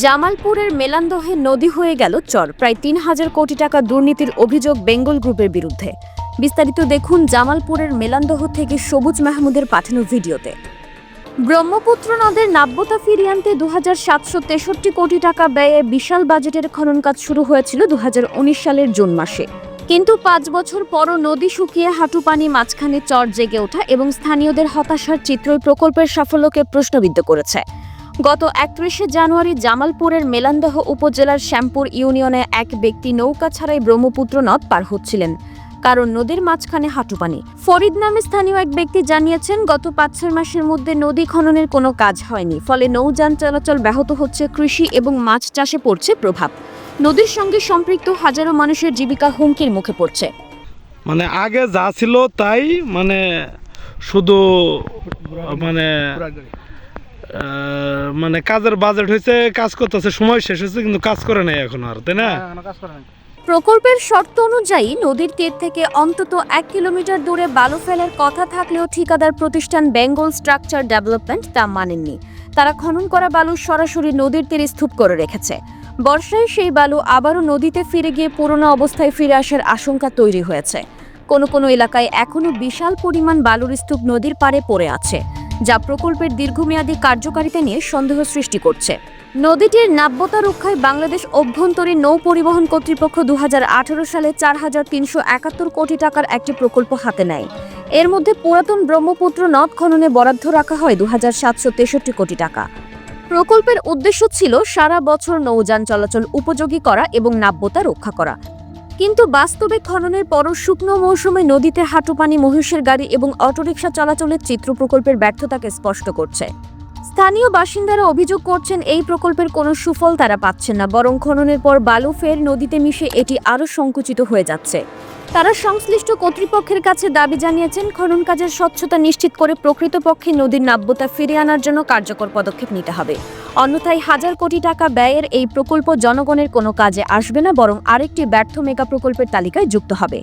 জামালপুরের মেলান্দহে নদী হয়ে গেল চর। প্রায় তিন হাজার কোটি টাকা দুর্নীতির অভিযোগ বেঙ্গল গ্রুপের বিরুদ্ধে। বিস্তারিত দেখুন জামালপুরের মেলান্দহ থেকে সবুজ মাহমুদের পাঠানো ভিডিওতে। ব্রহ্মপুত্র নদের নাব্যতা ফিরিয়ে আনতে দু কোটি টাকা ব্যয়ে বিশাল বাজেটের খনন কাজ শুরু হয়েছিল দু হাজার উনিশ সালের জুন মাসে। কিন্তু পাঁচ বছর পরও নদী শুকিয়ে হাঁটু পানি মাঝখানে চর জেগে ওঠা এবং স্থানীয়দের হতাশার চিত্রই প্রকল্পের সাফল্যকে প্রশ্নবিদ্ধ করেছে। গত একত্রিশে জানুয়ারি জামালপুরের মেলান্দহ উপজেলার শ্যামপুর ইউনিয়নে এক ব্যক্তি নৌকা ছাড়াই ব্রহ্মপুত্র নদ পার হচ্ছিলেন। কারণ নদীর মাঝখানে হাঁটু পানি। ফরিদ নামে স্থানীয় এক ব্যক্তি জানিয়েছেন, গত পাঁচ ছয় মাসের মধ্যে নদী খননের কোনো কাজ হয়নি, ফলে নৌযান চলাচল ব্যাহত হচ্ছে, কৃষি এবং মাছ চাষে পড়ছে প্রভাব। নদীর সঙ্গে সম্পৃক্ত হাজারো মানুষের জীবিকা হুমকির মুখে পড়ছে। মানে আগে যা ছিল তাই মানে শুধু মানে মানে কাজের বাজেট হয়েছে কাজ করতেছে সময় শেষ হয়েছে কিন্তু কাজ করে নাই এখন আর তাই না? প্রকল্পের শর্ত অনুযায়ী নদীর তীর থেকে অন্তত এক কিলোমিটার দূরে বালু ফেলার কথা থাকলেও ঠিকাদার প্রতিষ্ঠান বেঙ্গল স্ট্রাকচার ডেভেলপমেন্ট তা মানেননি। তারা খনন করা বালু সরাসরি নদীর তীরে স্তূপ করে রেখেছে। বর্ষায় সেই বালু আবারও নদীতে ফিরে গিয়ে পুরনো অবস্থায় ফিরে আসার আশঙ্কা তৈরি হয়েছে। কোনো কোনো এলাকায় এখনও বিশাল পরিমাণ বালুর স্তূপ নদীর পাড়ে পড়ে আছে। যা প্রকল্পের দীর্ঘমেয়াদী কার্যকারিতা নিয়ে সন্দেহ সৃষ্টি করছে। নদীটির নাব্যতা রক্ষায় বাংলাদেশ অভ্যন্তরীণ নৌ পরিবহন কর্তৃপক্ষ দু হাজার আঠারো সালে চার হাজার তিনশো একাত্তর কোটি টাকার একটি প্রকল্প হাতে নেয়। এর মধ্যে পুরাতন ব্রহ্মপুত্র নদ খননে বরাদ্দ রাখা হয় দু সাতশো তেষট্টি কোটি টাকা। প্রকল্পের উদ্দেশ্য ছিল সারা বছর নৌযান চলাচল উপযোগী করা এবং নাব্যতা রক্ষা করা। কিন্তু বাস্তবে খননের পর শুকনো মৌসুমে নদীতে হাঁটুপানি মহিষের গাড়ি এবং অটোরিকশা চলাচলের চিত্র প্রকল্পের ব্যর্থতাকে স্পষ্ট করছে। স্থানীয় বাসিন্দারা অভিযোগ করছেন এই প্রকল্পের কোনো সুফল তারা পাচ্ছেন না, বরং খননের পর বালু ফের নদীতে মিশে এটি আরও সংকুচিত হয়ে যাচ্ছে। তারা সংশ্লিষ্ট কর্তৃপক্ষের কাছে দাবি জানিয়েছেন, খনন কাজের স্বচ্ছতা নিশ্চিত করে প্রকৃতপক্ষে নদীর নাব্যতা ফিরিয়ে আনার জন্য কার্যকর পদক্ষেপ নিতে হবে। অন্যথায় হাজার কোটি টাকা ব্যয়ের এই প্রকল্প জনগণের কোনো কাজে আসবে না, বরং আরেকটি ব্যর্থ মেগা প্রকল্পের তালিকায় যুক্ত হবে।